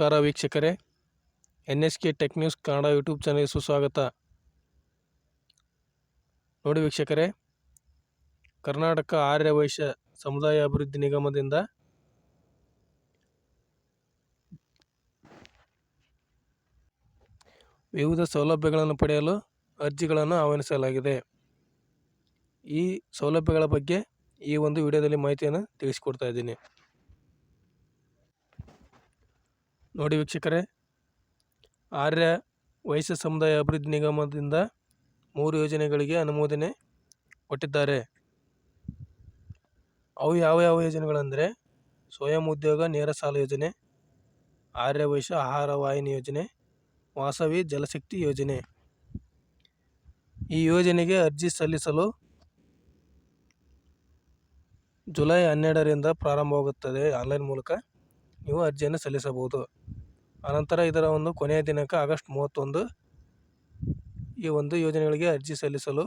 ನಮಸ್ಕಾರ ವೀಕ್ಷಕರೇ. N S K tech news Kannada YouTube ಚಾನಲ್ಗೆ ಸುಸ್ವಾಗತ. ನೋಡಿ ವೀಕ್ಷಕರೇ, ಕರ್ನಾಟಕ ಆರ್ಯ ವೈಶ್ಯ ಸಮುದಾಯ ಅಭಿವೃದ್ಧಿ ನಿಗಮದಿಂದ ವಿವಿಧ ಸೌಲಭ್ಯಗಳನ್ನು ಪಡೆಯಲು ಅರ್ಜಿಗಳನ್ನು ಆಹ್ವಾನಿಸಲಾಗಿದೆ. ಈ ಸೌಲಭ್ಯಗಳ ಬಗ್ಗೆ ಈ ಒಂದು ವಿಡಿಯೋದಲ್ಲಿ ಮಾಹಿತಿಯನ್ನು ತಿಳಿಸಿಕೊಡ್ತಾ ಇದ್ದೀನಿ. ನೋಡಿ ವೀಕ್ಷಕರೇ, ಆರ್ಯ ವೈಶ್ಯ ಸಮುದಾಯ ಅಭಿವೃದ್ಧಿ ನಿಗಮದಿಂದ ಮೂರು ಯೋಜನೆಗಳಿಗೆ ಅನುಮೋದನೆ ಕೊಟ್ಟಿದ್ದಾರೆ. ಅವು ಯಾವ ಯಾವ ಯೋಜನೆಗಳಂದರೆ, ಸ್ವಯಂ ಉದ್ಯೋಗ ನೇರ ಸಾಲ ಯೋಜನೆ, ಆರ್ಯ ವೈಶ್ಯ ಆಹಾರ ವಾಹಿನಿ ಯೋಜನೆ, ವಾಸವಿ ಜಲಶಕ್ತಿ ಯೋಜನೆ. ಈ ಯೋಜನೆಗೆ ಅರ್ಜಿ ಸಲ್ಲಿಸಲು ಜುಲೈ ಹನ್ನೆರಡರಿಂದ ಪ್ರಾರಂಭವಾಗುತ್ತದೆ ಆನ್ಲೈನ್ ಮೂಲಕ. ನೀವು ಅರ್ಜಿಯನ್ನು ಸಲ್ಲಿಸಬಹುದು. ಅನಂತರ ಇದರ ಒಂದು ಕೊನೆಯ ದಿನಾಂಕ ಆಗಸ್ಟ್ ಮೂವತ್ತೊಂದು. ಈ ಒಂದು ಯೋಜನೆಗಳಿಗೆ ಅರ್ಜಿ ಸಲ್ಲಿಸಲು,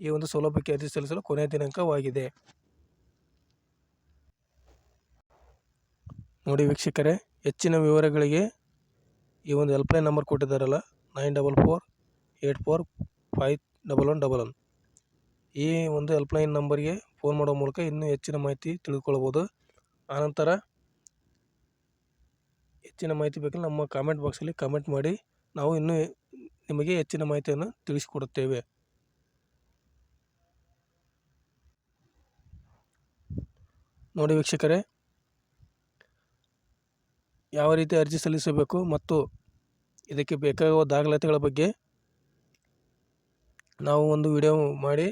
ಈ ಒಂದು ಸೌಲಭ್ಯಕ್ಕೆ ಅರ್ಜಿ ಸಲ್ಲಿಸಲು ಕೊನೆಯ ದಿನಾಂಕವಾಗಿದೆ. ನೋಡಿ ವೀಕ್ಷಕರೇ, ಹೆಚ್ಚಿನ ವಿವರಗಳಿಗೆ ಈ ಒಂದು helpline number ಕೊಟ್ಟಿದ್ದಾರಲ್ಲ, nine double four eight four five double one double one. ಈ ಒಂದು ಹೆಲ್ಪ್ಲೈನ್ ನಂಬರ್ಗೆ ಫೋನ್ ಮಾಡೋ ಮೂಲಕ ಇನ್ನೂ ಹೆಚ್ಚಿನ ಮಾಹಿತಿ ತಿಳಿದುಕೊಳ್ಬೋದು. ಆನಂತರ ಹೆಚ್ಚಿನ ಮಾಹಿತಿ ಬೇಕು ನಮ್ಮ ಕಾಮೆಂಟ್ ಬಾಕ್ಸಲ್ಲಿ ಕಾಮೆಂಟ್ ಮಾಡಿ. ನಾವು ಇನ್ನೂ ನಿಮಗೆ ಹೆಚ್ಚಿನ ಮಾಹಿತಿಯನ್ನು ತಿಳಿಸಿಕೊಡುತ್ತೇವೆ. ನೋಡಿ ವೀಕ್ಷಕರೇ, ಯಾವ ರೀತಿ ಅರ್ಜಿ ಸಲ್ಲಿಸಬೇಕು ಮತ್ತು ಇದಕ್ಕೆ ಬೇಕಾಗುವ ದಾಖಲಾತಿಗಳ ಬಗ್ಗೆ ನಾವು ಒಂದು ವಿಡಿಯೋ ಮಾಡಿ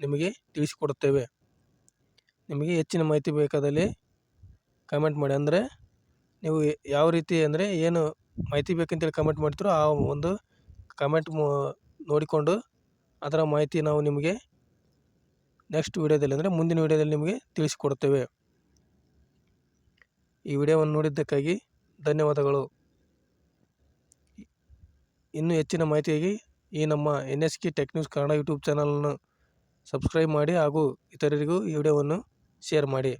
ನಿಮಗೆ ತಿಳಿಸಿಕೊಡುತ್ತೇವೆ. ನಿಮಗೆ ಹೆಚ್ಚಿನ ಮಾಹಿತಿ ಬೇಕಾದಲ್ಲಿ ಕಮೆಂಟ್ ಮಾಡಿ. ಅಂದರೆ ನೀವು ಯಾವ ರೀತಿ ಅಂದರೆ ಏನು ಮಾಹಿತಿ ಬೇಕಂತೇಳಿ ಕಮೆಂಟ್ ಮಾಡ್ತೀರೋ ಆ ಒಂದು ಕಮೆಂಟ್ ನೋಡಿಕೊಂಡು ಅದರ ಮಾಹಿತಿ ನಾವು ನಿಮಗೆ ನೆಕ್ಸ್ಟ್ ವಿಡಿಯೋದಲ್ಲಿ ಅಂದರೆ ಮುಂದಿನ ವೀಡಿಯೋದಲ್ಲಿ ನಿಮಗೆ ತಿಳಿಸಿಕೊಡುತ್ತೇವೆ ಈ ವಿಡಿಯೋವನ್ನು ನೋಡಿದ್ದಕ್ಕಾಗಿ ಧನ್ಯವಾದಗಳು. ಇನ್ನೂ ಹೆಚ್ಚಿನ ಮಾಹಿತಿಯಾಗಿ ಈ ನಮ್ಮ N S K tech news Kannada YouTube ಚಾನಲನ್ನು ಸಬ್ಸ್ಕ್ರೈಬ್ ಮಾಡಿ ಹಾಗೂ ಇತರರಿಗೂ ಈ ವಿಡಿಯೋವನ್ನು ಶೇರ್ ಮಾಡಿ.